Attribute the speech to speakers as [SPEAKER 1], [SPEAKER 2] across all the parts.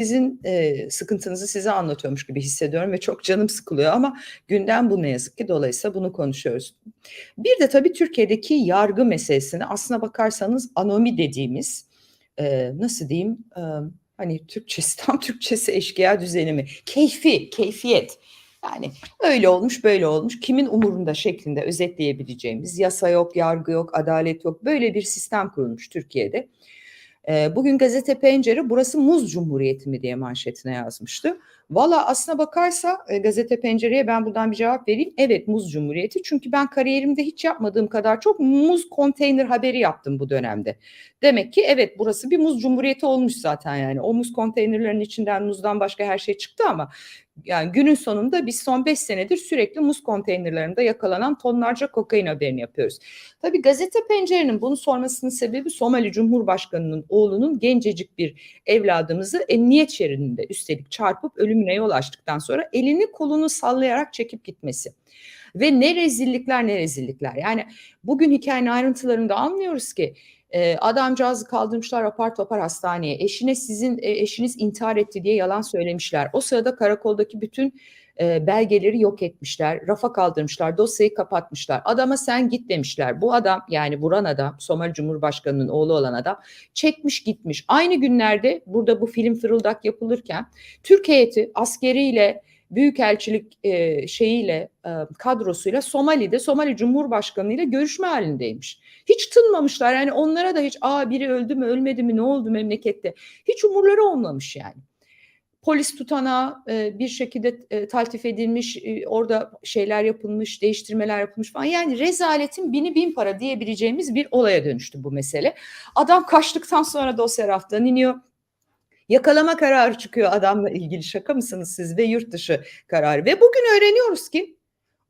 [SPEAKER 1] sizin e, sıkıntınızı size anlatıyormuş gibi hissediyorum ve çok canım sıkılıyor ama gündem bu ne yazık ki dolayısıyla bunu konuşuyoruz. Bir de tabii Türkiye'deki yargı meselesini aslına bakarsanız anomi dediğimiz e, nasıl diyeyim e, hani Türkçesi tam Türkçesi eşkıya düzeni mi? Keyfi, keyfiyet. Yani öyle olmuş böyle olmuş kimin umurunda şeklinde özetleyebileceğimiz yasa yok, yargı yok, adalet yok böyle bir sistem kurulmuş Türkiye'de. Bugün gazete Pencere burası Muz Cumhuriyeti mi diye manşetine yazmıştı. Valla aslına bakarsa e, gazete Pencere'ye ben buradan bir cevap vereyim. Evet Muz Cumhuriyeti çünkü ben kariyerimde hiç yapmadığım kadar çok muz konteyner haberi yaptım bu dönemde. Demek ki evet burası bir muz cumhuriyeti olmuş zaten yani. O muz konteynerlerin içinden muzdan başka her şey çıktı ama yani günün sonunda biz son 5 senedir sürekli muz konteynerlarında yakalanan tonlarca kokain haberini yapıyoruz. Tabii gazete pencerenin bunu sormasının sebebi Somali Cumhurbaşkanı'nın oğlunun gencecik bir evladımızı emniyet şeridinde üstelik çarpıp ölümüne yol açtıktan sonra elini kolunu sallayarak çekip gitmesi. Ve ne rezillikler ne rezillikler. Yani bugün hikayenin ayrıntılarında anlıyoruz ki e, adamcağızı kaldırmışlar apar topar hastaneye. Eşine sizin e, eşiniz intihar etti diye yalan söylemişler. O sırada karakoldaki bütün e, belgeleri yok etmişler. Rafa kaldırmışlar. Dosyayı kapatmışlar. Adama sen git demişler. Bu adam yani vuran adam Somali Cumhurbaşkanı'nın oğlu olan adam çekmiş gitmiş. Aynı günlerde burada bu film fırıldak yapılırken Türk heyeti askeriyle Büyükelçilik e, şeyiyle e, kadrosuyla Somali'de Somali Cumhurbaşkanı ile görüşme halindeymiş. Hiç tınmamışlar yani onlara da hiç aa biri öldü mü ölmedi mi ne oldu memlekette hiç umurları olmamış yani. Polis tutanağı e, bir şekilde e, taltif edilmiş, e, orada şeyler yapılmış, değiştirmeler yapılmış falan. Yani rezaletin bini bin para diyebileceğimiz bir olaya dönüştü bu mesele. Adam kaçtıktan sonra dosya raftan iniyor Yakalama kararı çıkıyor adamla ilgili şaka mısınız siz ve yurt dışı kararı. Ve bugün öğreniyoruz ki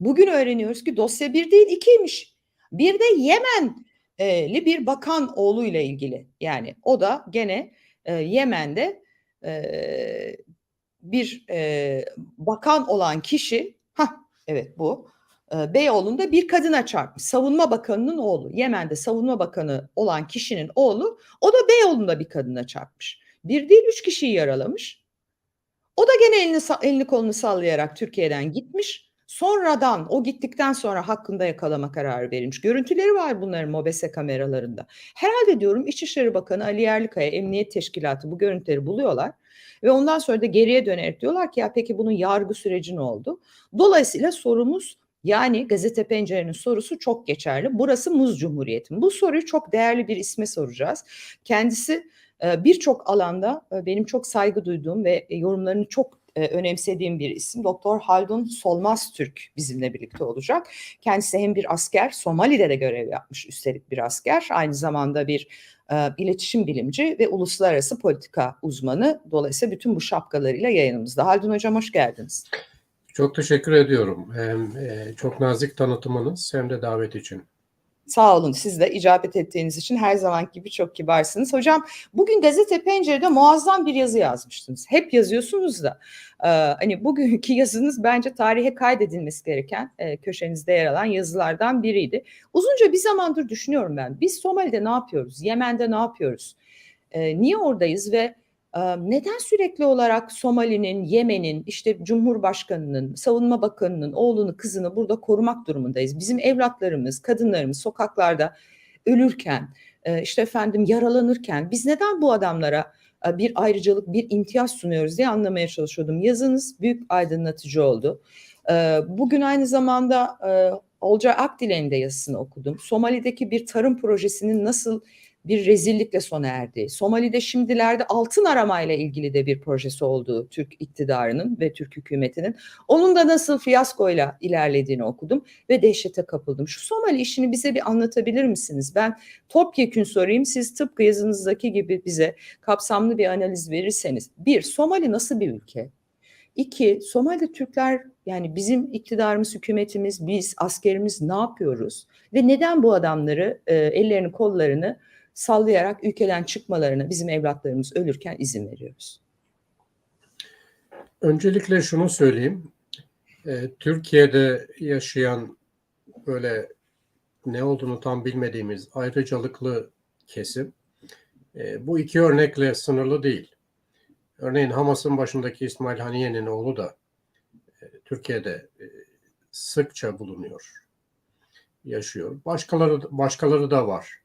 [SPEAKER 1] bugün öğreniyoruz ki dosya bir değil ikiymiş. Bir de Yemenli bir bakan oğluyla ilgili. Yani o da gene e, Yemen'de e, bir e, bakan olan kişi ha evet bu e, Beyoğlu'nda bir kadına çarpmış. Savunma Bakanı'nın oğlu. Yemen'de Savunma Bakanı olan kişinin oğlu o da Beyoğlu'nda bir kadına çarpmış. Bir değil üç kişiyi yaralamış. O da gene elini, elini kolunu sallayarak Türkiye'den gitmiş. Sonradan o gittikten sonra hakkında yakalama kararı verilmiş. Görüntüleri var bunların MOBESE kameralarında. Herhalde diyorum İçişleri Bakanı Ali Yerlikaya Emniyet Teşkilatı bu görüntüleri buluyorlar. Ve ondan sonra da geriye dönerek diyorlar ki ya peki bunun yargı süreci ne oldu? Dolayısıyla sorumuz yani gazete pencerenin sorusu çok geçerli. Burası Muz Cumhuriyeti. Bu soruyu çok değerli bir isme soracağız. Kendisi birçok alanda benim çok saygı duyduğum ve yorumlarını çok önemsediğim bir isim. Doktor Haldun Solmaz Türk bizimle birlikte olacak. Kendisi hem bir asker, Somali'de de görev yapmış üstelik bir asker. Aynı zamanda bir iletişim bilimci ve uluslararası politika uzmanı. Dolayısıyla bütün bu şapkalarıyla yayınımızda. Haldun Hocam hoş geldiniz.
[SPEAKER 2] Çok teşekkür ediyorum. Hem çok nazik tanıtımınız hem de davet için.
[SPEAKER 1] Sağ olun siz de icabet ettiğiniz için her zaman gibi çok kibarsınız. Hocam bugün Gazete Pencere'de muazzam bir yazı yazmıştınız. Hep yazıyorsunuz da e, hani bugünkü yazınız bence tarihe kaydedilmesi gereken e, köşenizde yer alan yazılardan biriydi. Uzunca bir zamandır düşünüyorum ben. Biz Somali'de ne yapıyoruz? Yemen'de ne yapıyoruz? E, niye oradayız ve neden sürekli olarak Somali'nin, Yemen'in, işte Cumhurbaşkanı'nın, Savunma Bakanı'nın oğlunu, kızını burada korumak durumundayız? Bizim evlatlarımız, kadınlarımız sokaklarda ölürken, işte efendim yaralanırken biz neden bu adamlara bir ayrıcalık, bir imtiyaz sunuyoruz diye anlamaya çalışıyordum. Yazınız büyük aydınlatıcı oldu. Bugün aynı zamanda Olcay Akdilen'in de yazısını okudum. Somali'deki bir tarım projesinin nasıl bir rezillikle sona erdi. Somali'de şimdilerde altın aramayla ilgili de bir projesi olduğu Türk iktidarının ve Türk hükümetinin. Onun da nasıl fiyaskoyla ilerlediğini okudum ve dehşete kapıldım. Şu Somali işini bize bir anlatabilir misiniz? Ben topyekün sorayım. Siz tıpkı yazınızdaki gibi bize kapsamlı bir analiz verirseniz. Bir, Somali nasıl bir ülke? İki, Somali'de Türkler yani bizim iktidarımız, hükümetimiz, biz, askerimiz ne yapıyoruz? Ve neden bu adamları, e, ellerini, kollarını sallayarak ülkeden çıkmalarına bizim evlatlarımız ölürken izin veriyoruz.
[SPEAKER 2] Öncelikle şunu söyleyeyim. E, Türkiye'de yaşayan böyle ne olduğunu tam bilmediğimiz ayrıcalıklı kesim e, bu iki örnekle sınırlı değil. Örneğin Hamas'ın başındaki İsmail Haniye'nin oğlu da e, Türkiye'de e, sıkça bulunuyor, yaşıyor. Başkaları başkaları da var.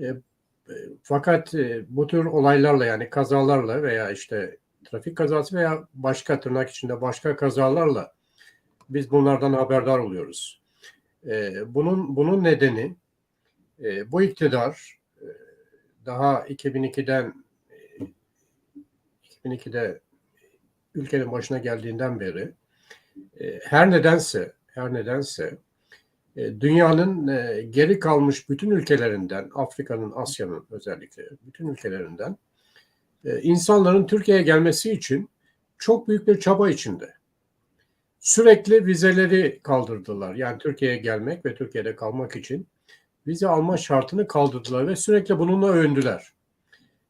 [SPEAKER 2] E, e, fakat e, bu tür olaylarla yani kazalarla veya işte trafik kazası veya başka tırnak içinde başka kazalarla biz bunlardan haberdar oluyoruz. Bunun bunun nedeni bu iktidar daha 2002'den e, 2002'de ülkenin başına geldiğinden beri her nedense her nedense dünyanın e, geri kalmış bütün ülkelerinden, Afrika'nın, Asya'nın özellikle bütün ülkelerinden e, insanların Türkiye'ye gelmesi için çok büyük bir çaba içinde. Sürekli vizeleri kaldırdılar. Yani Türkiye'ye gelmek ve Türkiye'de kalmak için vize alma şartını kaldırdılar ve sürekli bununla övündüler.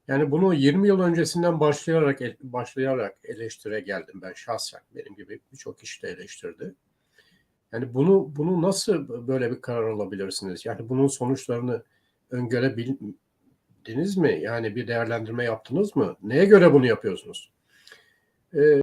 [SPEAKER 2] Yani bunu 20 yıl öncesinden başlayarak başlayarak eleştire geldim ben şahsen. Benim gibi birçok kişi de eleştirdi. Yani bunu bunu nasıl böyle bir karar alabilirsiniz? Yani bunun sonuçlarını öngörebildiniz mi? Yani bir değerlendirme yaptınız mı? Neye göre bunu yapıyorsunuz? Ee,